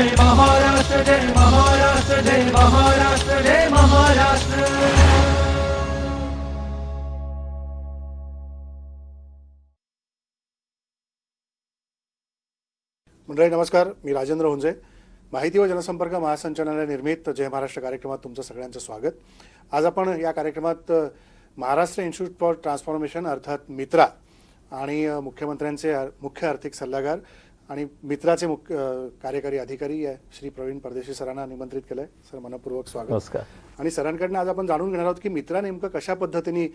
जय महाराष्ट्र जय महाराष्ट्र जय महाराष्ट्र जय महाराष्ट्र मंडळी नमस्कार. मी राजेंद्र हुंजे. माहिती व जनसंपर्क महासंचालनालय निर्मित जय महाराष्ट्र कार्यक्रमात तुमचं सगळ्यांचं स्वागत. आज आपण या कार्यक्रमात महाराष्ट्र इन्स्टिट्यूट फॉर ट्रान्सफॉर्मेशन अर्थात मित्रा आणि मुख्यमंत्र्यांचे मुख्य आर्थिक सल्लागार आणि मित्राचे मुख्य कार्यकारी अधिकारी श्री प्रवीण परदेशी सरांना निमंत्रित केलंय. सर मनपूर्वक स्वागत. नमस्कार. आणि सरांकडनं आज आपण जाणून घेणार आहोत की मित्रा नेमकं कशा पद्धतीने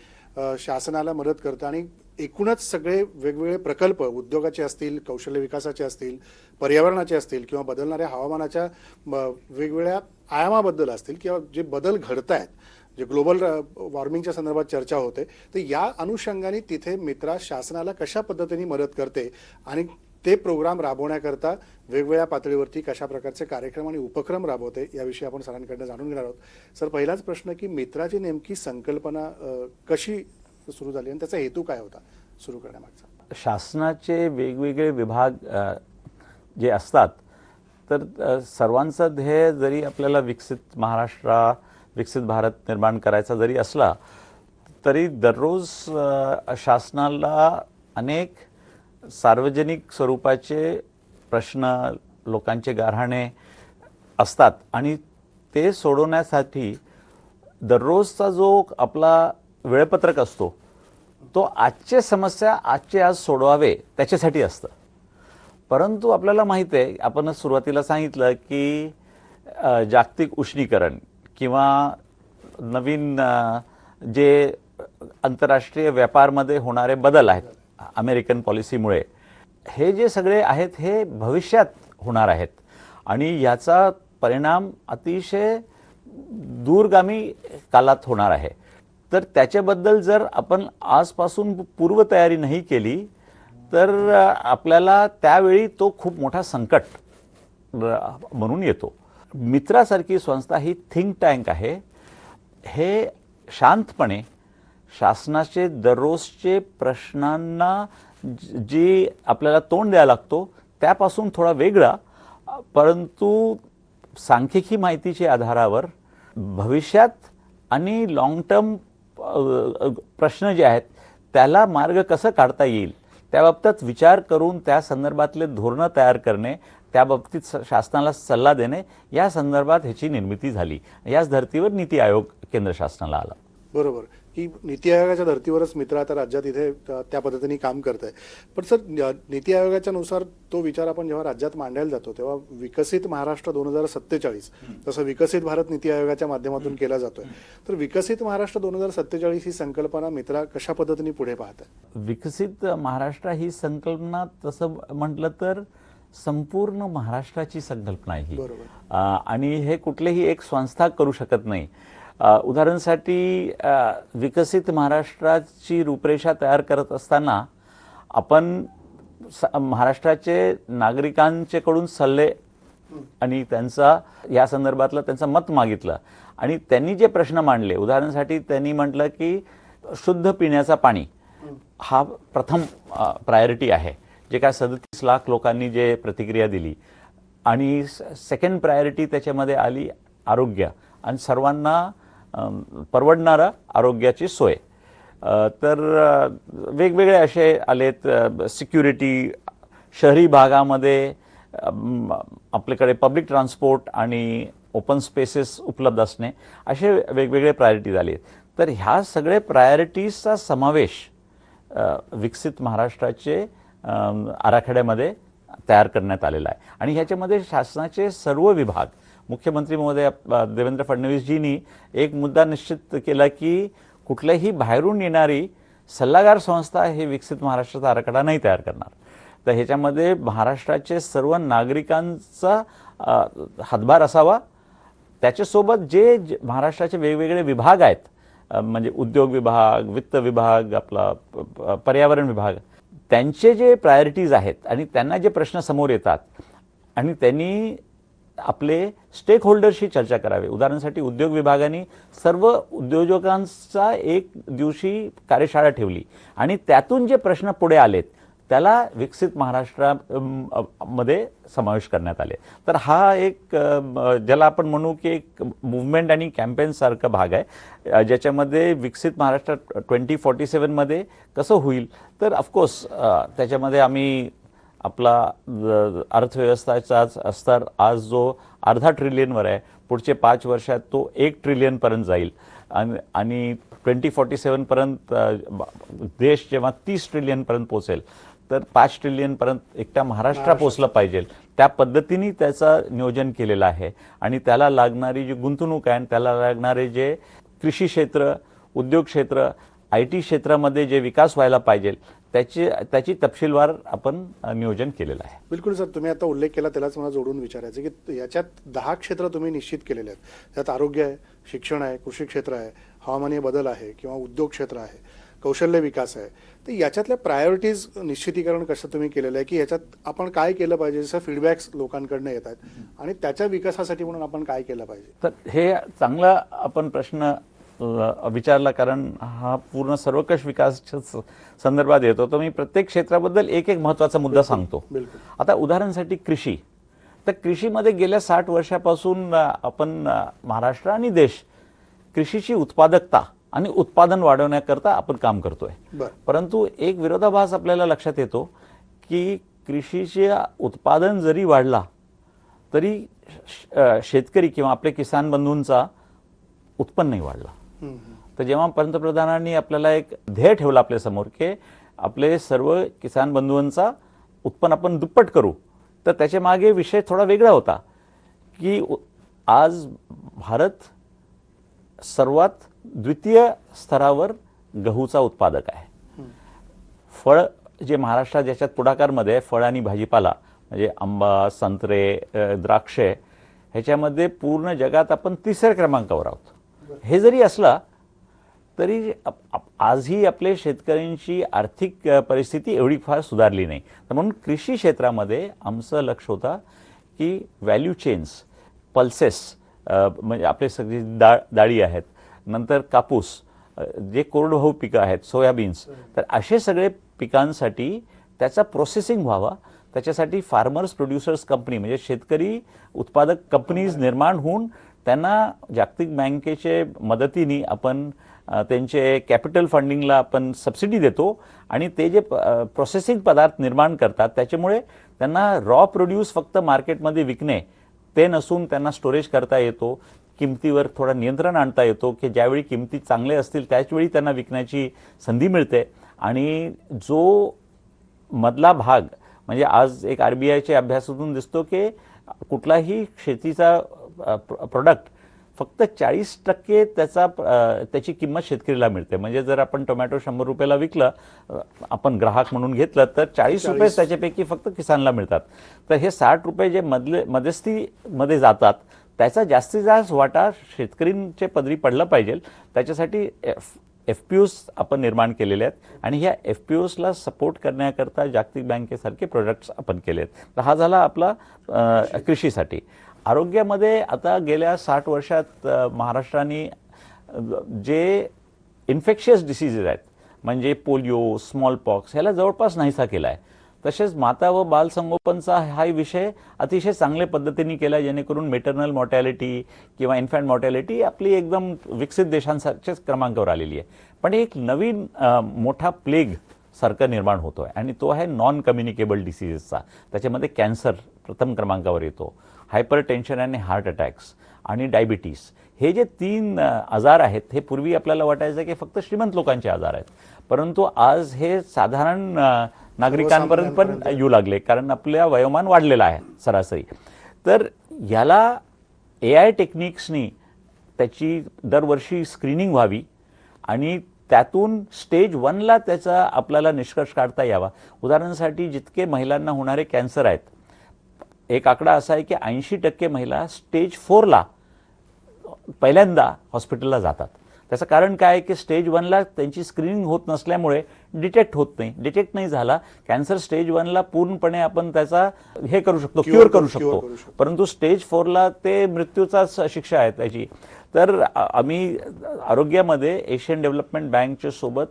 शासनाला मदत करतं आणि एकूणच सगळे वेगवेगळे प्रकल्प उद्योगाचे असतील कौशल्य विकासाचे असतील पर्यावरणाचे असतील किंवा बदलणाऱ्या हवामानाच्या वेगवेगळ्या आयामाबद्दल असतील किंवा जे बदल घडत आहेत जे ग्लोबल वॉर्मिंगच्या संदर्भात चर्चा होते तर या अनुषंगाने तिथे मित्रा शासनाला कशा पद्धतीने मदत करते आणि ते प्रोग्राम राबवण्याकरता वेगवेगळ्या पातळीवरती कशा प्रकारचे कार्यक्रम आणि उपक्रम राबवते याविषयी आपण सरांकडनं जाणून घेणार आहोत. सर पहिलाच प्रश्न की मित्राची नेमकी संकल्पना कशी सुरू झाली आणि त्याचा हेतू काय होता सुरू करण्यामागचा? शासनाचे वेगवेगळे विभाग जे असतात तर सर्वांचं ध्येय जरी आपल्याला विकसित महाराष्ट्र विकसित भारत निर्माण करायचा जरी असला तरी दररोज शासनाला अनेक सार्वजनिक स्वरूपाचे प्रश्न लोकांचे गाऱ्हाणे असतात आणि ते सोडवण्यासाठी दररोजचा जो आपला वेळपत्रक असतो तो आजचे समस्या आजचे आज सोडवावे त्याच्यासाठी असतं. परंतु आपल्याला माहीत आहे आपण सुरुवातीला सांगितलं की जागतिक उष्णीकरण किंवा नवीन जे आंतरराष्ट्रीय व्यापारमध्ये होणारे बदल आहेत अमेरिकन पॉलिसीमुळे. हे जे सगळे आहेत हे भविष्यात होणार आहेत. आणि याचा परिणाम अतिशय दूरगामी कालात होणार आहे. तर त्याच्याबद्दल जर आपण आजपासून पूर्वतयारी नाही केली तर आपल्याला त्यावेळी तो खूप मोठा संकट म्हणून येतो. मित्रासारखी संस्था ही थिंक टँक आहे. हे शांतपणे शासनाचे दररोजचे प्रश्नांना जी आपल्याला तोंड द्यायला लागतो त्यापासून थोडा वेगळा. परंतु सांख्यिकी माहितीच्या आधारावर भविष्यात आणि लॉंग टर्म प्रश्न जे आहेत त्याला मार्ग कसं काढता येईल त्याबाबतीत विचार करून त्या संदर्भातले धोरणं तयार करणे त्याबाबतीत स- शासनाला सल्ला देणे या संदर्भात ह्याची निर्मिती झाली. याच धर्तीवर नीती आयोग केंद्र शासनाला आला. बरोबर. की नीती आयोगाच्या धर्तीवरच मित्र आता राज्यात इथे त्या पद्धतीने काम करत आहे पण सर नीती आयोगाच्या नुसार तो विचार आपण जेव्हा राज्यात मांडायला जातो तेव्हा विकसित महाराष्ट्र दोन हजार सत्तेचाळीस तसं विकसित भारत नीती आयोगाच्या माध्यमातून केला जातोय. तर विकसित महाराष्ट्र दोन हजार सत्तेचाळीस ही संकल्पना मित्रा कशा पद्धतीने पुढे पाहत आहे विकसित महाराष्ट्र ही संकल्पना तसं म्हटलं तर संपूर्ण महाराष्ट्राची संकल्पना आहे ही. आणि हे कुठलेही एक संस्था करू शकत नाही. उदाहरणासाठी विकसित महाराष्ट्राची रूपरेषा तयार करत असताना आपण स- महाराष्ट्राचे नागरिकांचेकडून सल्ले आणि त्यांचा या संदर्भातलं त्यांचं मत मागितलं. आणि त्यांनी जे प्रश्न मांडले उदाहरणासाठी त्यांनी म्हटलं की शुद्ध पिण्याचा पाणी हा प्रथम प्रायोरिटी आहे. जे काय सदतीस लाख लोकांनी जे प्रतिक्रिया दिली. आणि सेकंड प्रायोरिटी त्याच्यामध्ये आली आरोग्य. आणि सर्वांना परवडणारा आरोग्याची सोय. तर वेगवेगळे असे आलेत सिक्युरिटी शहरी भागामध्ये आपल्याकडे पब्लिक ट्रान्सपोर्ट आणि ओपन स्पेसेस उपलब्ध असणे असे वेगवेगळे प्रायोरिटीज आले आहेत. तर ह्या सगळे प्रायोरिटीजचा समावेश विकसित महाराष्ट्राचे आराखड्यामध्ये तयार करण्यात आलेला आहे. आणि ह्याच्यामध्ये शासनाचे सर्व विभाग मुख्यमंत्री महोदय देवेंद्र फडणवीसजींनी एक मुद्दा निश्चित केला की कुठल्याही बाहेरून येणारी सल्लागार संस्था हे विकसित महाराष्ट्राचा आराखडा नाही तयार करणार. तर ह्याच्यामध्ये महाराष्ट्राचे सर्व नागरिकांचा हातभार असावा. त्याच्यासोबत जे जे महाराष्ट्राचे वेगवेगळे विभाग आहेत म्हणजे उद्योग विभाग वित्त विभाग आपला प- पर्यावरण विभाग त्यांचे जे प्रायोरिटीज आहेत आणि त्यांना जे प्रश्न समोर येतात आणि त्यांनी आपले स्टेक होल्डरशी चर्चा करावी. उदाहरणासाठी उद्योग विभागाने सर्व उद्योजकांचा एक दिवशी कार्यशाळा ठेवली. आणि त्यातून जे प्रश्न पुढे आलेत त्याला विकसित महाराष्ट्रा मध्ये समावेश करण्यात आले. तर हा एक ज्याला आपण म्हणू की एक मुवमेंट आणि कॅम्पेनसारखा भाग आहे ज्याच्यामध्ये विकसित महाराष्ट्र ट्वेंटी फॉर्टी सेवनमध्ये कसं होईल. तर ऑफकोर्स त्याच्यामध्ये आम्ही आपला ज- अर्थव्यवस्थेचा स्तर आज जो अर्धा ट्रिलियनवर आहे पुढचे पाच वर्षात तो एक ट्रिलियनपर्यंत जाईल. आणि आणि ट्वेंटी फॉर्टी सेवनपर्यंत देश जेव्हा तीस ट्रिलियनपर्यंत पोहोचेल तर पाच ट्रिलियनपर्यंत एकट्या महाराष्ट्र. पोचलं पाहिजे. त्या पद्धतीने त्याचं नियोजन केलेलं आहे. आणि त्याला लागणारी जी गुंतवणूक आहे आणि त्याला लागणारे जे कृषी क्षेत्र उद्योग क्षेत्र आय टी क्षेत्रामध्ये जे विकास व्हायला पाहिजे त्याची त्याची तपशीलवार आपण नियोजन केलेलं आहे. बिलकुल सर तुम्ही आता उल्लेख केला त्यालाच मला जोडून विचारायचं की याच्यात दहा क्षेत्र तुम्ही निश्चित केलेले आहेत. त्यात आरोग्य आहे शिक्षण आहे कृषी क्षेत्र आहे हवामानीय बदल आहे किंवा उद्योग क्षेत्र आहे कौशल्य विकास आहे. तर याच्यातल्या प्रायोरिटीज निश्चितीकरण कसं तुम्ही केलेलं आहे? की याच्यात आपण काय केलं पाहिजे? जसं फीडबॅक्स लोकांकडनं येत आहेत. आणि त्याच्या विकासासाठी म्हणून आपण काय केलं पाहिजे? तर हे चांगला आपण प्रश्न विचारला कारण हा पूर्ण सर्वकष विकासच्या स- संदर्भात येतो. तर मी प्रत्येक क्षेत्राबद्दल एक एक महत्त्वाचा मुद्दा सांगतो. आता उदाहरणासाठी कृषी. तर कृषीमध्ये गेल्या साठ वर्षापासून आपण महाराष्ट्र आणि देश कृषीची उत्पादकता आणि उत्पादन वाढवण्याकरता आपण काम करतोय. परंतु एक विरोधाभास आपल्याला लक्षात येतो की कृषीचे उत्पादन जरी वाढला तरी शेतकरी किंवा आपले किसान बंधूंचा उत्पन्नही वाढला. तर जेव्हा पंतप्रधानांनी आपल्याला एक ध्येय ठेवलं आपल्यासमोर की आपले सर्व किसान बंधूंचा उत्पन्न आपण दुप्पट करू तर त्याच्यामागे विषय थोडा वेगळा होता की आज भारत सर्वात द्वितीय स्तरावर गहूचा उत्पादक आहे. फळ जे महाराष्ट्रात ज्याच्यात पुढाकारमध्ये फळ आणि भाजीपाला म्हणजे आंबा संत्रे द्राक्षे ह्याच्यामध्ये पूर्ण जगात आपण तिसऱ्या क्रमांकावर आहोत. हे जरी असला तरी आजही आपले शेतकऱ्यांची आर्थिक परिस्थिती एवढी फार सुधारली नाही. तर म्हणून कृषी क्षेत्रामध्ये आमचं लक्ष होता की व्हॅल्यू चेन्स पल्सेस म्हणजे आपले सगळी डाळ डाळी आहेत नंतर कापूस जे कोरडवाहू पिकं आहेत सोयाबीन्स तर असे सगळे पिकांसाठी त्याचा प्रोसेसिंग व्हावा. त्याच्यासाठी फार्मर्स प्रोड्युसर्स कंपनी म्हणजे शेतकरी उत्पादक कंपनीज निर्माण होऊन त्यांना जागतिक बँकेचे मदतीने आपण त्यांचे कॅपिटल फंडिंगला आपण सबसिडी देतो आणि ते जे प्रोसेसिंग पदार्थ निर्माण करतात त्याच्यामुळे त्यांना रॉ प्रोड्यूस फक्त मार्केटमध्ये विकणे ते नसून त्यांना स्टोरेज करता येतो किमतीवर थोडा नियंत्रण आणता येतो की ज्यावेळी किमती चांगले असतील त्याचवेळी त्यांना विकण्याची संधी मिळते. आणि जो मधला भाग म्हणजे आज एक आर बी आयच्या अभ्यासातून दिसतो की कुठलाही शेतीचा प्रोडक्ट फक्त चाळीस टक्के त्याचा त्याची किंमत शेतकरीला मिळते. म्हणजे जर आपण टोमॅटो शंभर रुपयाला विकलं आपण ग्राहक म्हणून घेतलं तर चाळीस रुपये त्याच्यापैकी फक्त किसानला मिळतात. तर हे साठ रुपये जे मधले मध्यस्थीमध्ये जातात त्याचा जास्तीत जास्त वाटा शेतकरींचे पदरी पडलं पाहिजे. त्याच्यासाठी एफ एफ पी ओज आपण निर्माण केलेले आहेत आणि ह्या एफ पी ओजला सपोर्ट करण्याकरता जागतिक बँकेसारखे प्रोडक्ट्स आपण केले आहेत तर हा झाला आपला कृषीसाठी. आरोग्यामध्ये आता गेल्या साठ वर्षात महाराष्ट्राने जे इन्फेक्शियस डिसीजेस आहेत म्हणजे पोलिओ स्मॉल पॉक्स ह्याला जवळपास नाहीसा केला आहे तसेच माता व बालसंगोपनचा हा विषय अतिशय चांगल्या पद्धतीने केला जेणेकरून मेटर्नल मॉर्टॅलिटी किंवा इन्फॅन्ट मॉर्टॅलिटी आपली एकदम विकसित देशांसारख्याच क्रमांकावर आलेली आहे. पण एक नवीन मोठा प्लेग सारखं निर्माण होतो आहे आणि तो आहे नॉन कम्युनिकेबल डिसीजेसचा त्याच्यामध्ये कॅन्सर प्रथम क्रमांकावर येतो. हायपर टेन्शन आणि हार्ट अटॅक्स आणि डायबिटीस हे जे तीन आजार आहेत हे पूर्वी आपल्याला वाटायचं की फक्त श्रीमंत लोकांचे आजार आहेत. परंतु आज हे साधारण नागरिकांपर्यंत पण येऊ लागले कारण आपल्या वयोमान वाढलेलं आहे सरासरी. तर याला ए आय टेक्निक्सनी त्याची दरवर्षी स्क्रीनिंग व्हावी आणि त्यातून स्टेज वनला त्याचा आपल्याला निष्कर्ष काढता यावा. उदाहरणासाठी जितके महिलांना होणारे कॅन्सर आहेत एक आकडा असा आहे की ऐंशी टक्के महिला स्टेज फोरला पहिल्यांदा हॉस्पिटलला जातात. त्याचं कारण काय आहे की स्टेज वनला त्यांची स्क्रीनिंग होत नसल्यामुळे डिटेक्ट होत नाही. डिटेक्ट नाही झाला कॅन्सर स्टेज वनला पूर्णपणे आपण त्याचा हे करू शकतो क्युअर करू- शकतो. परंतु स्टेज फोरला ते मृत्यूचाच शिक्षा आहे त्याची. तर आम्ही आरोग्यामध्ये एशियन डेव्हलपमेंट बँकच्या सोबत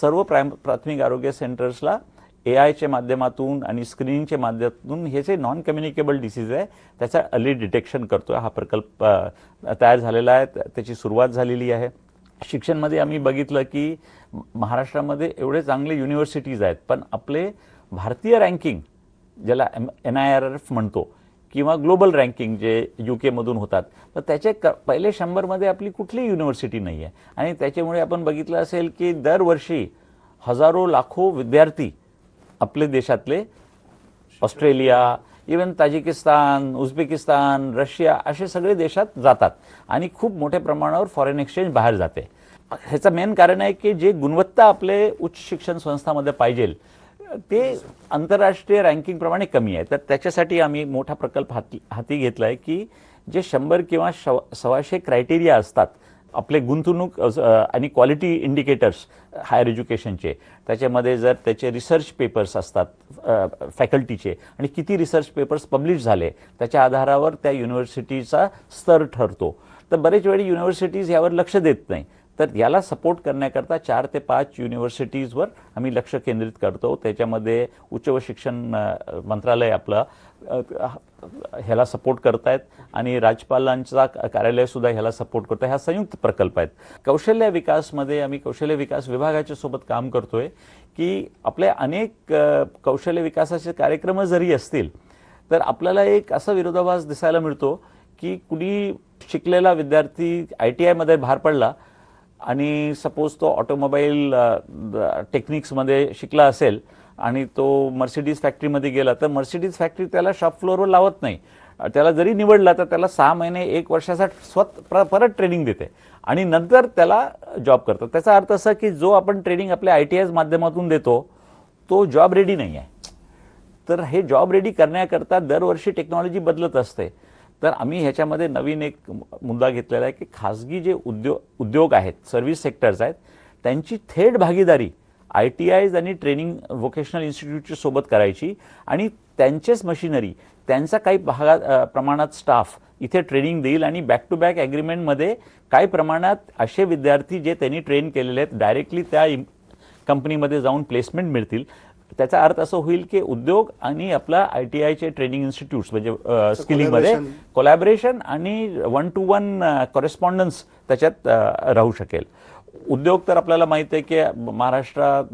सर्व प्रायम प्राथमिक आरोग्य सेंटर्सला ए आयच्या माध्यमातून आणि स्क्रीनिंगच्या माध्यमातून हे जे नॉन कम्युनिकेबल डिसीज आहे त्याचा अर्ली डिटेक्शन करतो हा प्रकल्प तयार झालेला आहे. त्याची सुरुवात झालेली आहे. शिक्षणमध्ये आम्ही बघितलं की महाराष्ट्रामध्ये एवढे चांगले युनिव्हर्सिटीज आहेत पण आपले भारतीय रँकिंग ज्याला M N I R F म्हणतो किंवा ग्लोबल रँकिंग जे यू केमधून होतात तर त्याचे क पहिले शंभरमध्ये आपली कुठलीही युनिव्हर्सिटी नाही आहे आणि त्याच्यामुळे आपण बघितलं असेल की दरवर्षी हजारो लाखो विद्यार्थी आपले देशातले Australia even Tajikistan Uzbekistan Russia असे सगळे देशात जातात. आणि खूप मोठ्या प्रमाणावर फॉरेन एक्सचेंज बाहेर जाते. ह्याचं मेन कारण आहे की जे गुणवत्ता आपले उच्च शिक्षण संस्थामध्ये पाहिजे ते आंतरराष्ट्रीय रँकिंगप्रमाणे कमी आहे. तर त्याच्यासाठी आम्ही मोठा प्रकल्प हाती हाती घेतला आहे की जे शंभर किंवा शव सव्वाशे क्रायटेरिया असतात आपले गुंतवणूक आणि क्वालिटी इंडिकेटर्स हायर एज्युकेशनचे त्याच्यामध्ये जर त्याचे रिसर्च पेपर्स असतात फॅकल्टीचे आणि किती रिसर्च पेपर्स पब्लिश झाले त्याच्या आधारावर त्या युनिव्हर्सिटीचा स्तर ठरतो. तर बरेच वेळी युनिव्हर्सिटीज यावर लक्ष देत नाही. तर याला सपोर्ट करण्याकरता चार ते पाच युनिव्हर्सिटीजवर आम्ही लक्ष केंद्रित करतो. त्याच्यामध्ये उच्च व शिक्षण मंत्रालय आपलं ह्याला सपोर्ट करतायत आणि राज्यपालांचा कार्यालयसुद्धा ह्याला सपोर्ट करतं हा संयुक्त प्रकल्प आहेत. कौशल्य विकासमध्ये आम्ही कौशल्य विकास विभागाच्या सोबत काम करतोय की आपले अनेक कौशल्य विकासाचे कार्यक्रम जरी असतील तर आपल्याला एक असा विरोधाभास दिसायला मिळतो की कुणी शिकलेला विद्यार्थी आय टी आयमध्ये बाहेर पडला आणि सपोज तो ऑटोमोबाईल टेक्निक्समध्ये शिकला असेल आणि तो मर्सिडीज फॅक्टरीमध्ये गेला तर मर्सिडीज फॅक्टरी त्याला शॉप फ्लोअरवर लावत नाही. त्याला जरी निवडला तर त्याला सहा महिने एक वर्षासाठी स्वत प्र- परत ट्रेनिंग देते. आणि नंतर त्याला जॉब करतात त्याचा अर्थ असा की जो आपण ट्रेनिंग आपल्या आय टी आय माध्यमातून देतो तो जॉब रेडी नाही आहे तर हे जॉब रेडी करण्याकरता दरवर्षी टेक्नॉलॉजी बदलत असते. तर आम्ही ह्याच्यामध्ये नवीन एक मुद्दा घेतलेला आहे की खाजगी जे उद्योग उद्योग आहेत सर्व्हिस सेक्टर्स आहेत त्यांची थेट भागीदारी आय टी आयज आणि ट्रेनिंग व्होकेशनल इन्स्टिट्यूटच्या सोबत करायची आणि त्यांचेच मशिनरी त्यांचा काही भागात प्रमाणात स्टाफ इथे ट्रेनिंग देईल आणि बॅक टू बॅक ॲग्रीमेंटमध्ये काही प्रमाणात असे विद्यार्थी जे त्यांनी ट्रेन केलेले आहेत डायरेक्टली त्या कंपनीमध्ये जाऊन प्लेसमेंट मिळतील. त्याचा अर्थ असं होईल की उद्योग आणि आपला आय टी आयचे ट्रेनिंग इन्स्टिट्यूट्स म्हणजे स्किलिंगमध्ये. कोलॅबरेशन आणि वन टू वन कॉरेस्पॉन्डन्स त्याच्यात राहू शकेल उद्योग तर आपल्याला माहिती आहे की महाराष्ट्रात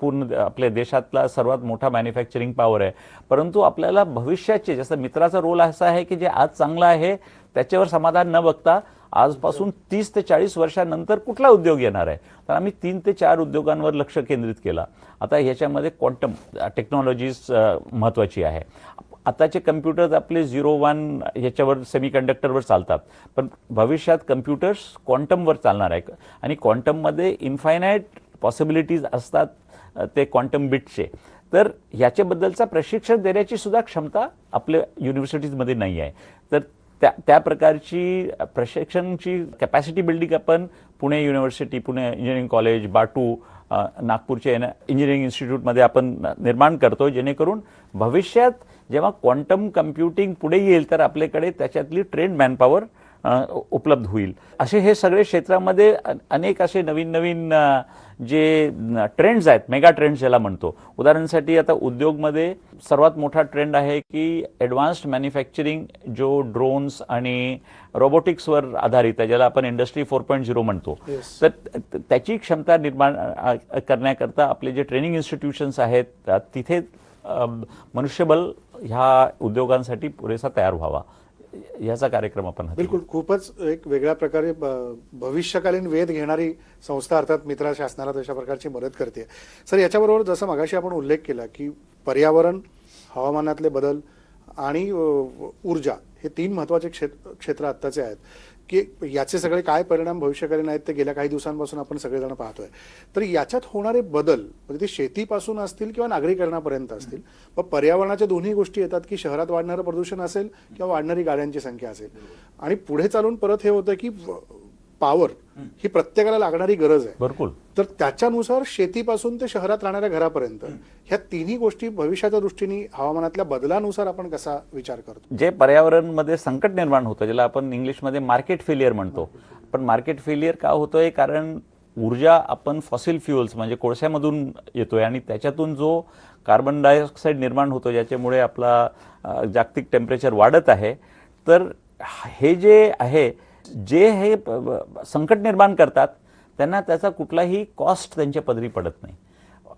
पूर्ण आपल्या देशातला सर्वात मोठा मॅन्युफॅक्चरिंग पॉवर आहे परंतु आपल्याला भविष्याचे जसं मित्राचा रोल असा आहे की जे आज चांगलं आहे त्याच्यावर समाधान न बघता आजपासून तीस ते चाळीस वर्षानंतर कुठला उद्योग येणार आहे? तर आम्ही तीन ते चार उद्योगांवर लक्ष केंद्रित केला. आता ह्याच्यामध्ये क्वांटम टेक्नॉलॉजीज महत्त्वाची आहे. आताचे कम्प्युटर्स आपले झिरो वन ह्याच्यावर सेमीकंडक्टरवर चालतात. पण भविष्यात कम्प्युटर्स क्वांटमवर चालणार आहे आणि क्वांटममध्ये इन्फायनाईट पॉसिबिलिटीज असतात ते क्वांटम बिटचे तर ह्याच्याबद्दलचा प्रशिक्षण देण्याची सुद्धा क्षमता आपल्या युनिव्हर्सिटीजमध्ये नाही आहे. तर त्या त्या प्रकारची प्रशिक्षणची कॅपॅसिटी बिल्डिंग आपण Pune university Pune engineering college BATU नागपूरच्या नागपूरचे इंजिनिअरिंग इन्स्टिट्यूटमध्ये आपण निर्माण करतो जेणेकरून भविष्यात जेव्हा क्वांटम कम्प्युटिंग पुढे येईल तर आपल्याकडे त्याच्यातली ट्रेंड मॅनपॉवर उपलब्ध होईल. असे हे सगळे क्षेत्रामध्ये अनेक असे नवीन नवीन जे ट्रेंड्स आहेत मेगा ट्रेंड्स ज्याला म्हणतो. उदाहरणासाठी आता उद्योगमध्ये सर्वात मोठा ट्रेंड आहे की ॲडव्हान्स्ड मॅन्युफॅक्चरिंग जो ड्रोन्स आणि रोबोटिक्सवर आधारित आहे ज्याला आपण इंडस्ट्री फोर पॉईंट झिरो म्हणतो. Yes. तर त्याची क्षमता निर्माण करण्याकरता आपले जे ट्रेनिंग इन्स्टिट्यूशन्स आहेत तिथे अ, मनुष्यबळ ह्या उद्योगांसाठी पुरेसा तयार व्हावा. याचा कार्यक्रम आपण बिलकुल. खूपच एक वेगळ्या प्रकारे भविष्यकालीन वेध घेणारी संस्था अर्थात मित्रा शासनाला तशा प्रकारची मदत करते. सर याच्याबरोबर जसं मगाशी आपण उल्लेख केला की पर्यावरण हवामानातले बदल आणि ऊर्जा हे तीन महत्त्वाचे क्षेत्र क्षेत्र आत्ताचे आहेत. की याचे सगळे काय परिणाम भविष्यकालीन आहेत ते गेल्या काही दिवसांपासून आपण सगळेजण पाहतोय. तर याच्यात होणारे बदल म्हणजे ते शेतीपासून असतील किंवा नागरीकरणापर्यंत असतील मग पर्यावरणाच्या दोन्ही गोष्टी येतात की शहरात वाढणारं प्रदूषण असेल किंवा वाढणारी गाड्यांची संख्या असेल. आणि पुढे चालून परत हे होतं की पॉवर ही प्रत्येकाला लागणारी गरज आहे. बिलकुल तर त्याच्यानुसार शेतीपासून ते शहरात राहणाऱ्या घरापर्यंत ह्या तिन्ही गोष्टी भविष्याच्या दृष्टीने हवामानातल्या बदलानुसार आपण कसा विचार करतो? जे पर्यावरणमध्ये संकट निर्माण होतं ज्याला आपण इंग्लिशमध्ये मार्केट फेलियर म्हणतो. पण मार्केट फेलियर का होतोय? कारण ऊर्जा आपण फॉसिल फ्युअल्स म्हणजे कोळशामधून येतोय आणि त्याच्यातून जो कार्बन डायऑक्साईड निर्माण होतो ज्याच्यामुळे आपला जागतिक टेम्परेचर वाढत आहे. तर हे जे आहे जे हे संकट निर्माण करतात त्यांना त्याचा कुठलाही कॉस्ट त्यांच्या पदरी पडत नाही.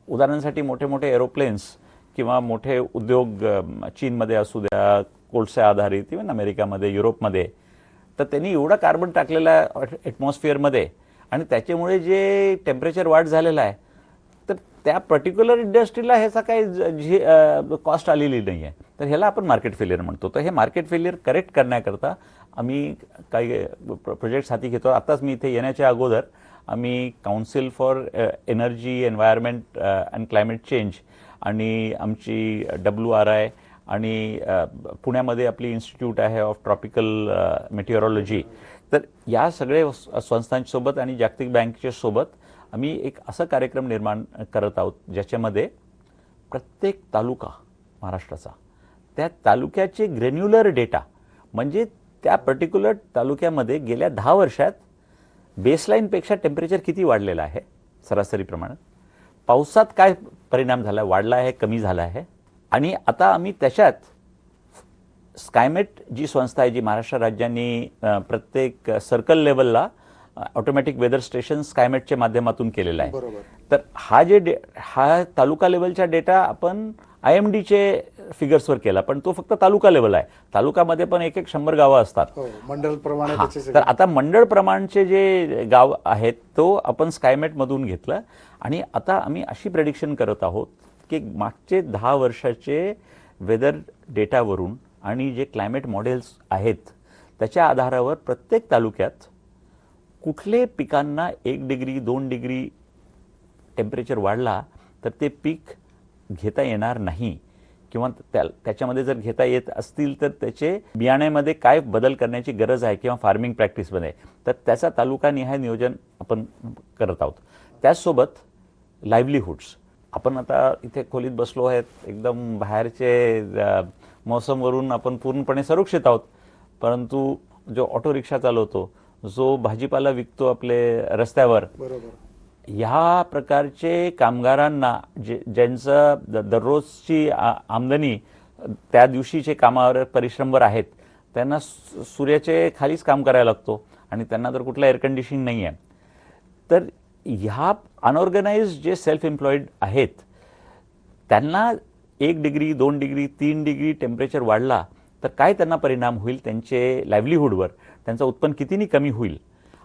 उदाहरणासाठी मोठे मोठे एरोप्लेन्स किंवा मोठे उद्योग चीनमध्ये असू द्या कोळसा आधारित इव्हन अमेरिकामध्ये युरोपमध्ये तर त्यांनी एवढा कार्बन टाकलेला ॲटमॉस्फिअरमध्ये आणि त्याच्यामुळे जे टेम्परेचर वाढ झालेलं आहे त्या पर्टिक्युलर इंडस्ट्रीला ह्याचा काही कॉस्ट आलेली नाही आहे तर ह्याला आपण मार्केट फेलियर म्हणतो. तर हे मार्केट फेलियर करेक्ट करण्याकरता आम्ही काही प्रोजेक्ट्स हाती घेतो. आताच मी इथे येण्याच्या अगोदर आम्ही council for energy environment and climate change आणि आमची डब्ल्यू आर आय आणि पुण्यामध्ये आपली इन्स्टिट्यूट आहे ऑफ ट्रॉपिकल मेटिओरॉलॉजी तर या सगळे संस्थांसोबत आणि जागतिक बँकेच्या सोबत आम्ही एक असा कार्यक्रम निर्माण करत आहोत ज्याच्यामध्ये प्रत्येक तालुका महाराष्ट्राचा त्या तालुक्याचे ग्रेन्युलर डेटा म्हणजे त्या पर्टिक्युलर तालुक्यामध्ये गेल्या दहा वर्षात बेसलाईनपेक्षा टेम्परेचर किती वाढलेलं आहे सरासरी प्रमाणात पावसात काय परिणाम झाला वाढला आहे कमी झाला आहे? आणि आता आम्ही त्याच्यात स्कायमेट जी संस्था आहे जी महाराष्ट्र राज्यांनी प्रत्येक सर्कल लेवलला ऑटोमॅटिक वेदर स्टेशन स्कायमेटच्या माध्यमातून केलेलं आहे. तर हा जे डे हा तालुका लेवलचा डेटा आपण आय एम डीचे फिगर्सवर केला पण तो फक्त तालुका लेवल आहे. तालुक्यामध्ये पण एक एक शंभर गावं असतात. हो मंडल प्रमाणे तर आता मंडळ प्रमाणचे जे गाव आहेत तो आपण स्कायमेटमधून घेतला. आणि आता आम्ही अशी प्रेडिक्शन करत आहोत की मागचे दहा वर्षाचे वेदर डेटावरून आणि जे क्लायमेट मॉडेल्स आहेत त्याच्या आधारावर प्रत्येक तालुक्यात कुठले पिकांना एक डिग्री दोन डिग्री टेम्परेचर वाढला तर ते पीक घेता येणार नाही. किंवा त्या त्याच्यामध्ये जर घेता येत असतील तर त्याचे बियाण्यामध्ये काय बदल करण्याची गरज आहे किंवा फार्मिंग प्रॅक्टिसमध्ये तर त्याचा तालुका निहाय नियोजन आपण करत आहोत. त्याचसोबत लाईव्हलीहूड्स आपण आता इथे खोलीत बसलो आहेत एकदम बाहेरचे मौसमवरून आपण पूर्णपणे संरक्षित आहोत. परंतु जो ऑटो रिक्षा चालवतो जो भाजीपाला विकतो आपले रस्त्यावर बरोबर. ह्या प्रकारचे कामगारांना जे ज्यांचं दररोजची आमदनी त्या दिवशीचे कामावर परिश्रमवर आहेत त्यांना सूर्याचे खालीच काम करायला लागतो आणि त्यांना तर कुठलं एअर कंडिशनिंग नाही आहे तर ह्या अनऑर्गनाइज जे सेल्फ एम्प्लॉईड आहेत त्यांना एक डिग्री दोन डिग्री तीन डिग्री टेम्परेचर वाढला तर काय त्यांना परिणाम होईल त्यांचे लाईव्हलीहूडवर त्यांचं उत्पन्न कितीनी कमी होईल?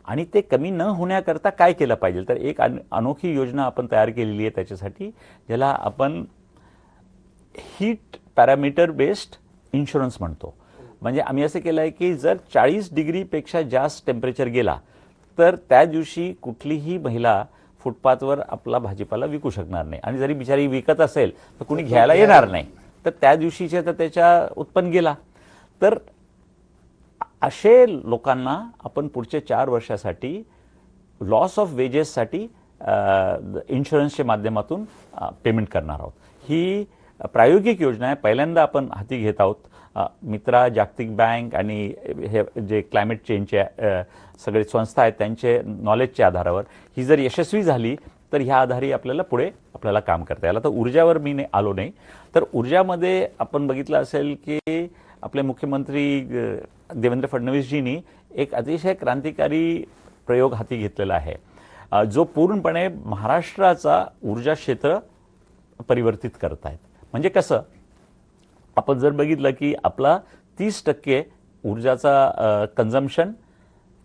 आणि ते कमी न होण्याकरता काय केलं पाहिजे? तर एक अन अनोखी योजना आपण तयार केलेली आहे त्याच्यासाठी ज्याला आपण हीट पॅरामीटर बेस्ड इन्शुरन्स म्हणतो. म्हणजे आम्ही असं केलं आहे की जर चाळीस डिग्रीपेक्षा जास्त टेम्परेचर गेला तर त्या दिवशी कुठलीही महिला फुटपाथवर आपला भाजीपाला विकू शकणार नाही. आणि जरी बिचारी विकत असेल तर कुणी घ्यायला येणार नाही. तर त्या दिवशीचे तर त्याच्या उत्पन्न गेला. तर असे लोकांना आपण पुढच्या चार वर्षासाठी लॉस ऑफ वेजेससाठी इन्शुरन्सच्या माध्यमातून पेमेंट करणार आहोत. ही प्रायोगिक योजना आहे. पहिल्यांदा आपण हाती घेत आहोत. मित्रा जागतिक बँक आणि हे जे क्लायमेट चेंजचे सगळे संस्था आहेत त्यांचे नॉलेजच्या आधारावर ही जर यशस्वी झाली तर ह्या आधारे आपल्याला पुढे आपल्याला काम करता येईल. आता ऊर्जावर मी ने- आलो नाही. तर ऊर्जामध्ये आपण बघितलं असेल की आपले मुख्यमंत्री देवेंद्र फडणवीसजींनी एक अतिशय क्रांतिकारी प्रयोग हाती घेतलेला आहे. जो पूर्णपणे महाराष्ट्राचा ऊर्जा क्षेत्र परिवर्तित करतायत. म्हणजे कसं? आपण जर बघितलं की आपला तीस टक्के ऊर्जाचा कन्झम्पशन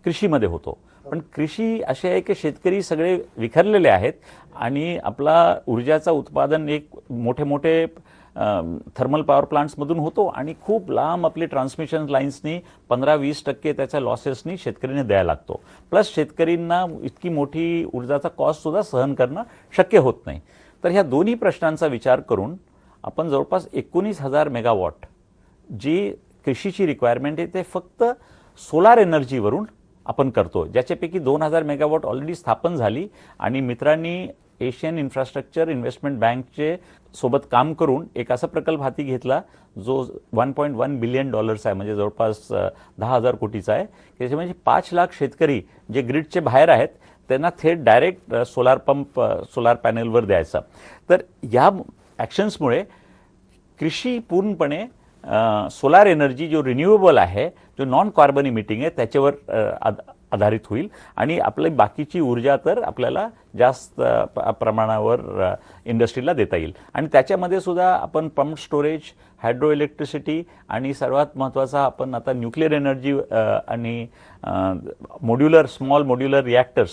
कृषीमध्ये होतो. पण कृषी असे आहे की शेतकरी सगळे विखरलेले आहेत आणि आपला ऊर्जाचा उत्पादन एक मोठे मोठे थर्मल पॉवर प्लांट्समधून होतो आणि खूप लांब आपली ट्रान्समिशन लाईन्सनी पंधरा वीस टक्के त्याच्या लॉसेसनी शेतकऱ्यांनी द्यायला लागतो. प्लस शेतकरींना इतकी मोठी ऊर्जाचा कॉस्टसुद्धा सहन करणं शक्य होत नाही. तर ह्या दोन्ही प्रश्नांचा विचार करून आपण जवळपास एकोणीस हजार मेगावॉट जी कृषीची रिक्वायरमेंट आहे ते फक्त सोलार एनर्जीवरून आपण करतो. ज्याच्यापैकी दोन हजार मेगावॉट ऑलरेडी स्थापन झाली आणि मित्रांनी एशियन इन्फ्रास्ट्रक्चर इन्व्हेस्टमेंट बँकचे सोबत काम करून एक असा प्रकल्प हाती घेतला जो one point one billion dollars आहे म्हणजे जवळपास दहा हजार कोटीचा आहे. त्याच्या म्हणजे पाच लाख शेतकरी जे ग्रीडचे बाहेर आहेत त्यांना थेट डायरेक्ट सोलार पंप सोलार पॅनेलवर द्यायचा. तर या ॲक्शन्समुळे कृषी पूर्णपणे सोलार एनर्जी जो रिन्युएबल आहे जो नॉन कार्बन इमिटिंग आहे त्याच्यावर आधारित होईल. आणि आपली बाकीची ऊर्जा तर आपल्याला जास्त प- प्रमाणावर इंडस्ट्रीला देता येईल. आणि त्याच्यामध्ये सुद्धा आपण पंप स्टोरेज हायड्रो इलेक्ट्रिसिटी आणि सर्वात महत्त्वाचा आपण आता न्यूक्लिअर एनर्जी आणि मॉड्युलर स्मॉल मॉड्युलर रिॲक्टर्स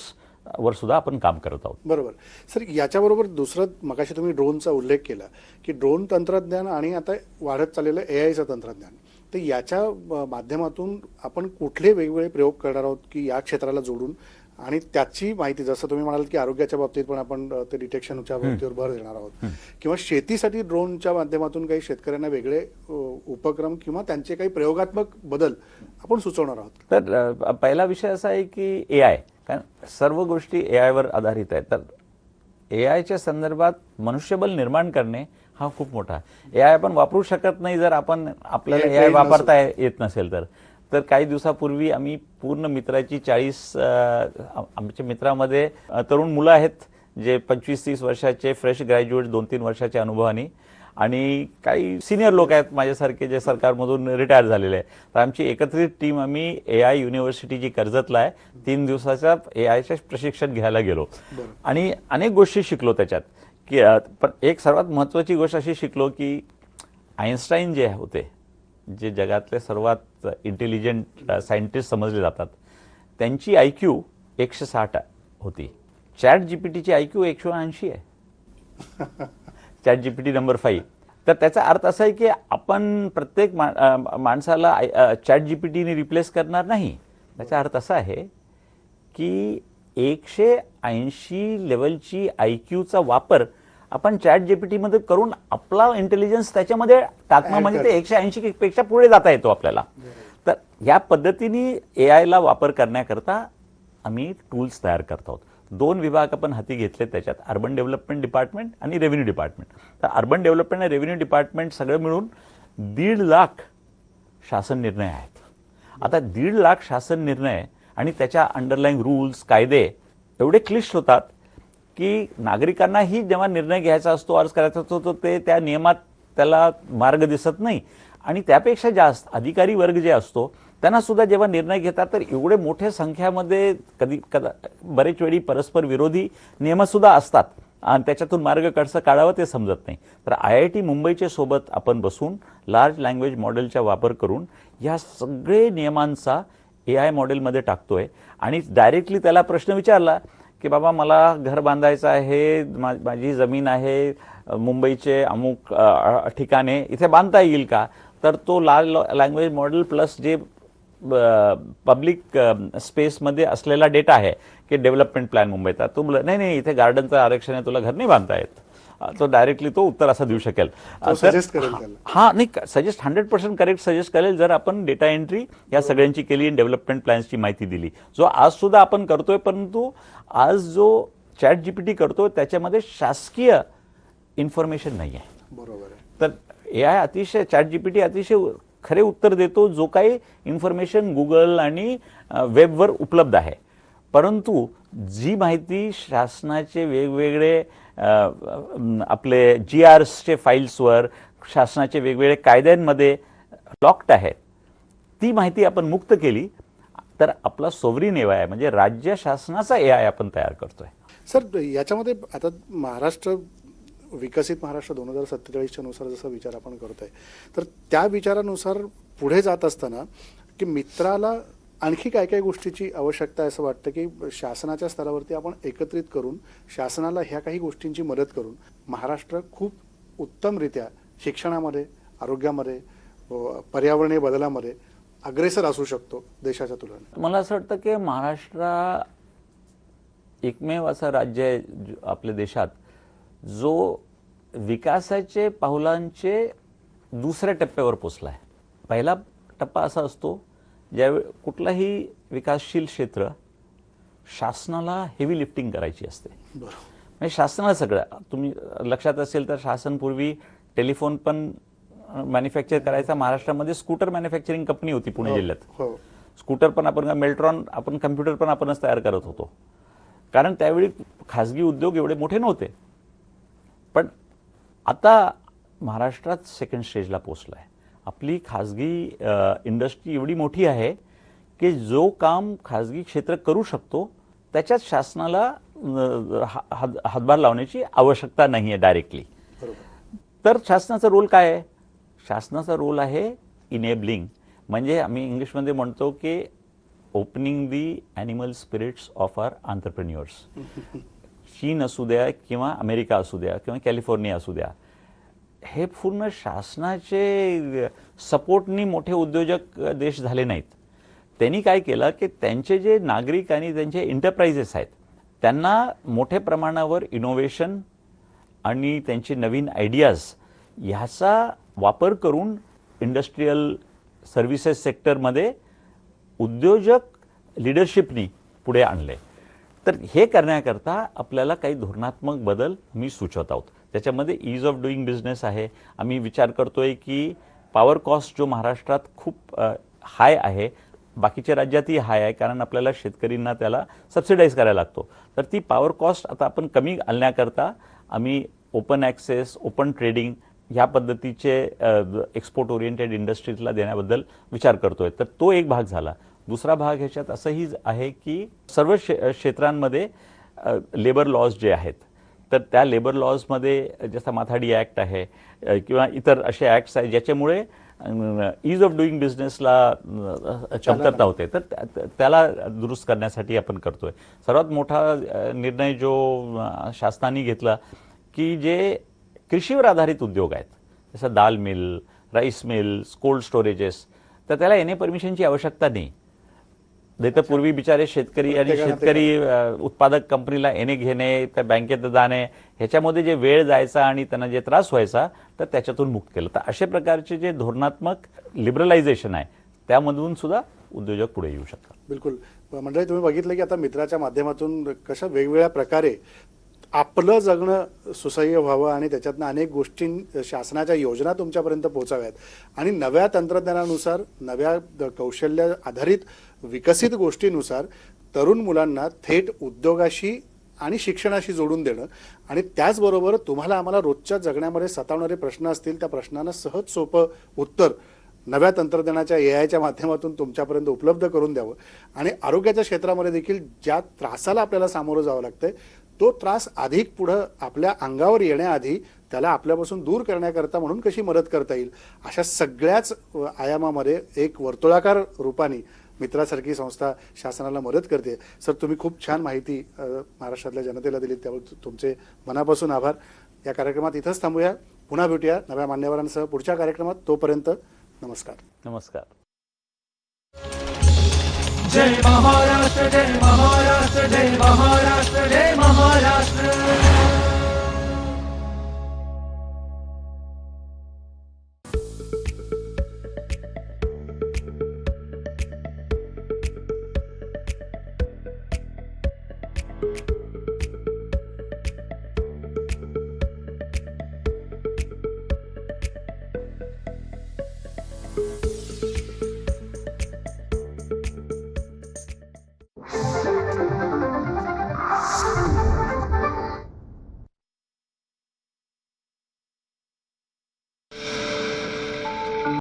वर सुद्धा आपण काम करत आहोत. बरोबर. सर याच्याबरोबर दुसरं मगाशी तुम्ही ड्रोनचा उल्लेख केला की ड्रोन तंत्रज्ञान आणि आता वाढत चाललेलं ए आयचं तंत्रज्ञान. तर याच्या माध्यमातून आपण कुठले वेगवेगळे प्रयोग करणार आहोत की या क्षेत्राला जोडून? आणि त्याची माहिती जसं तुम्ही म्हणाल की आरोग्याच्या बाबतीत पण आपण ते डिटेक्शनच्या बाबतीवर भर देणार आहोत. किंवा शेतीसाठी ड्रोनच्या माध्यमातून काही शेतकऱ्यांना वेगळे उपक्रम किंवा त्यांचे काही प्रयोगात्मक बदल आपण सुचवणार आहोत. तर पहिला विषय असा आहे की ए आय कारण सर्व गोष्टी ए आयवर आधारित आहेत. तर ए आयच्या संदर्भात मनुष्यबळ निर्माण करणे हा खूप मोठा ए आय आपण वापरू शकत नाही जर आपण आपल्याला ए आय वापरता येत नसेल तर. तर काही दिवसापूर्वी आम्ही पूर्ण मित्राची चाळीस आमच्या मित्रामध्ये तरुण मुलं आहेत जे पंचवीस तीस वर्षाचे फ्रेश ग्रॅज्युएट दोन तीन वर्षाच्या अनुभवाने. आणि काही सिनियर लोक आहेत माझ्यासारखे जे सरकारमधून रिटायर झालेले आहे तर आमची एकत्रित टीम आम्ही ए आय युनिव्हर्सिटी जी कर्जतला आहे. तीन दिवसाच्या ए आयच्या प्रशिक्षण घ्यायला गेलो. आणि अनेक गोष्टी शिकलो त्याच्यात. की पण एक सर्वात महत्त्वाची गोष्ट अशी शिकलो की आईन्स्टाईन जे होते जे जगातले सर्वात इंटेलिजंट सायंटिस्ट समजले जातात त्यांची आय क्यू एकशे साठ होती. चॅट जी पी टीची आय क्यू एकशे ऐंशी आहे. Chat G P T number five. तर त्याचा अर्थ असा आहे की आपण प्रत्येक मा माणसाला चॅट जी पी टीने रिप्लेस करणार नाही. त्याचा अर्थ असा आहे की एकशे ऐंशी लेवलची आय क्यूचा वापर आपण चॅट जीपीटीमध्ये करून आपला इंटेलिजन्स त्याच्यामध्ये टाकणं म्हणजे ते. एकशे ऐंशी पेक्षा पुढे जाता येतो आपल्याला. तर या पद्धतीने ए आयला वापर करण्याकरता आम्ही टूल्स तयार करत आहोत. दोन विभाग आपण हाती घेतले त्याच्यात अर्बन डेव्हलपमेंट डिपार्टमेंट आणि रेव्हेन्यू डिपार्टमेंट तर अर्बन डेव्हलपमेंट आणि रेव्हेन्यू डिपार्टमेंट सगळं मिळून दीड लाख शासन निर्णय आहेत. आता दीड लाख शासन निर्णय आणि त्याच्या अंडरलाईंग रूल्स कायदे एवढे क्लिष्ट होतात की नागरिकांनाही जेव्हा निर्णय घ्यायचा असतो अर्ज करायचा असतो तर ते त्या नियमात त्याला मार्ग दिसत नाही. आणि त्यापेक्षा जास्त अधिकारी वर्ग जे असतो त्यांना सुद्धा जेव्हा निर्णय घेतात तर एवढे मोठ्या संख्यामध्ये कधी कदा बरेच वेळी परस्पर विरोधी नियमसुद्धा असतात. आणि त्याच्यातून मार्ग कसं काढावं ते समजत नाही. तर आय आय टी मुंबईच्या सोबत आपण बसून लार्ज लँग्वेज मॉडेलचा वापर करून या सगळे नियमांचा ए आय मॉडेलमध्ये टाकतो आहे आणि डायरेक्टली त्याला प्रश्न विचारला की बाबा मला घर बांधायचं आहे मा- माझी जमीन आहे मुंबईचे अमुक ठिकाणे इथे बांधता येईल का? तर तो लाल लँग्वेज मॉडेल प्लस जे पब्लिक स्पेसमध्ये असलेला डेटा आहे की डेव्हलपमेंट प्लॅन मुंबईचा तुला नाही नाही इथे गार्डनचं आरक्षण आहे तुला घर नाही बांधता येत. तो डायरेक्टली तो उत्तर असं देऊ शकेल. हा नाही suggest hundred percent correct suggest करेल. जर आपण डेटा एंट्री या सगळ्यांची केली आणि डेव्हलपमेंट प्लॅन्सची माहिती दिली. जो आज सुद्धा आपण करतोय परंतु आज जो चॅट जीपीटी करतोय त्याच्यामध्ये शासकीय इन्फॉर्मेशन नाही आहे. बरोबर तर ए आय अतिशय चॅट जीपीटी अतिशय खरे उत्तर देतो जो काही इन्फॉर्मेशन गुगल आणि वेबवर उपलब्ध आहे. परंतु जी माहिती शासनाचे वेगवेगळे आपले जी आर्सचे फाईल्सवर शासनाचे वेगवेगळे कायद्यांमध्ये लॉक्ड आहे ती माहिती आपण मुक्त केली तर आपला सोवरीन ए आहे म्हणजे राज्य शासनाचा ए आय आपण तयार करतोय. सर याच्यामध्ये आता महाराष्ट्र विकसित महाराष्ट्र दोन हजार सत्तेचाळीसच्या नुसार जसा विचार आपण करतोय तर त्या विचारानुसार पुढे जात असताना की मित्राला आणखी काय काय गोष्टीची आवश्यकता आहे असं वाटतं की शासनाच्या स्तरावरती आपण एकत्रित करून शासनाला ह्या काही गोष्टींची मदत करून महाराष्ट्र खूप उत्तमरित्या शिक्षणामध्ये आरोग्यामध्ये पर्यावरणीय बदलामध्ये अग्रेसर असू शकतो देशाच्या तुलनेत. मला असं वाटतं की महाराष्ट्र एकमेव असं राज्य आहे आपल्या देशात जो विकासाचे पावलांचे दुसऱ्या टप्प्यावर पोचला आहे पहिला टप्पा असा असतो ज्यावेळी कुठलाही विकासशील क्षेत्र शासनाला हेवी लिफ्टिंग करायची असते. म्हणजे शासनाला सगळं. तुम्ही लक्षात असेल तर शासन पूर्वी टेलिफोन पण मॅन्युफॅक्चर करायचा. महाराष्ट्रामध्ये स्कूटर मॅन्युफॅक्चरिंग कंपनी होती पुणे जिल्ह्यात. हो. स्कूटर पण आपण मेल्ट्रॉन आपण कम्प्युटर पण आपणच तयार करत होतो. कारण त्यावेळी खाजगी उद्योग एवढे मोठे नव्हते. पण आता महाराष्ट्रात सेकंड स्टेजला पोचला आहे आपली खाजगी इंडस्ट्री एवढी मोठी आहे की जो काम खाजगी क्षेत्र करू शकतो त्याच्यात शासनाला हातभार लावण्याची आवश्यकता नाही आहे डायरेक्टली तर शासनाचा रोल काय आहे? शासनाचा रोल आहे इनेबलिंग म्हणजे आम्ही इंग्लिशमध्ये म्हणतो की opening the animal spirits of our entrepreneurs चीन असू द्या किंवा अमेरिका असू द्या किंवा कॅलिफोर्निया असू द्या. हे पूर्ण शासनाचे सपोर्टनी मोठे उद्योजक देश झाले नाहीत. त्यांनी काय केलं की त्यांचे जे नागरिक आणि त्यांचे एंटरप्राइजेस आहेत त्यांना मोठ्या प्रमाणावर इनोव्हेशन आणि त्यांचे नवीन आयडियाज ह्याचा वापर करून इंडस्ट्रीयल सर्व्हिसेस सेक्टरमध्ये उद्योजक लिडरशिपनी पुढे आणले. तर हे करण्याकरता आपल्याला काही धोरणात्मक बदल मी सुचवत आहोत. त्याच्यामध्ये ईज ऑफ डुईंग बिझनेस आहे. आम्ही विचार करतो आहे की पॉवर कॉस्ट जो महाराष्ट्रात खूप हाय आहे बाकीच्या राज्यातही हाय आहे कारण आपल्याला शेतकरींना त्याला सबसिडाईज करायला लागतो. तर ती पॉवर कॉस्ट आता आपण कमी आणण्याकरता आम्ही ओपन ॲक्सेस ओपन ट्रेडिंग ह्या पद्धतीचे एक्सपोर्ट ओरिएंटेड इंडस्ट्रीजला देण्याबद्दल विचार करतो आहे तर तो एक भाग झाला. दुसरा भाग ह्याच्यात असंही आहे की सर्व क्षे क्षेत्रांमध्ये लेबर लॉज जे आहेत तर त्या लेबर लॉजमध्ये जसा माथाडी ॲक्ट आहे किंवा इतर असे ॲक्ट्स आहेत ज्याच्यामुळे ईज ऑफ डुईंग बिझनेसला कमतरता होते. तर त्या- त्या- त्याला दुरुस्त करण्यासाठी आपण करतोय. सर्वात मोठा निर्णय जो शासनाने घेतला की जे कृषीवर आधारित उद्योग आहेत जसं dal mill rice mills cold storages तर त्याला एन ए परमिशनची आवश्यकता नाही. नाही तर पूर्वी बिचारे शेतकरी आणि शेतकरी उत्पादक कंपनीला एने घेणे त्या बँकेत जाणे ह्याच्यामध्ये जे वेळ जायचा आणि त्यांना जे त्रास व्हायचा तर त्याच्यातून मुक्त केलं. तर अशा प्रकारचे जे धोरणात्मक लिबरलायझेशन आहे त्यामधून सुद्धा उद्योजक पुढे येऊ शकतात. बिलकुल. मंडळी तुम्ही बघितलं की आता मित्राच्या माध्यमातून कशा वेगवेगळ्या प्रकारे आपलं जगणं सुसह्य व्हावं आणि त्याच्यातनं अनेक गोष्टी शासनाच्या योजना तुमच्यापर्यंत पोहोचाव्यात. आणि नव्या तंत्रज्ञानानुसार नव्या कौशल्य आधारित विकसित गोष्टीनुसार तरुण मुलांना थेट उद्योगाशी आणि शिक्षणाशी जोडून देणं आणि त्याचबरोबर तुम्हाला आम्हाला रोजच्या जगण्यामध्ये सतावणारे प्रश्न असतील त्या प्रश्नांना सहज सोपं उत्तर नव्या तंत्रज्ञानाच्या ए आयच्या माध्यमातून तुमच्यापर्यंत उपलब्ध करून द्यावं. आणि आरोग्याच्या क्षेत्रामध्ये देखील ज्या त्रासाला आपल्याला सामोरं जावं लागतंय तो त्रास अधिक पुढं आपल्या अंगावर येण्याआधी त्याला आपल्यापासून दूर करण्याकरता म्हणून कशी मदत करता येईल? अशा सगळ्याच आयामामध्ये एक वर्तुळाकार रूपाने मित्रासारखी संस्था शासनाला मदत करते. सर तुम्ही खूप छान माहिती महाराष्ट्रातल्या जनतेला दिली त्याबद्दल तुमचे मनापासून आभार. या कार्यक्रमात इथंच थांबूया. पुन्हा भेटूया नव्या मान्यवरांसह पुढच्या कार्यक्रमात. तोपर्यंत नमस्कार. नमस्कार. जय महाराष्ट्र जय महाराष्ट्र जय महाराष्ट्र जय महाराष्ट्र.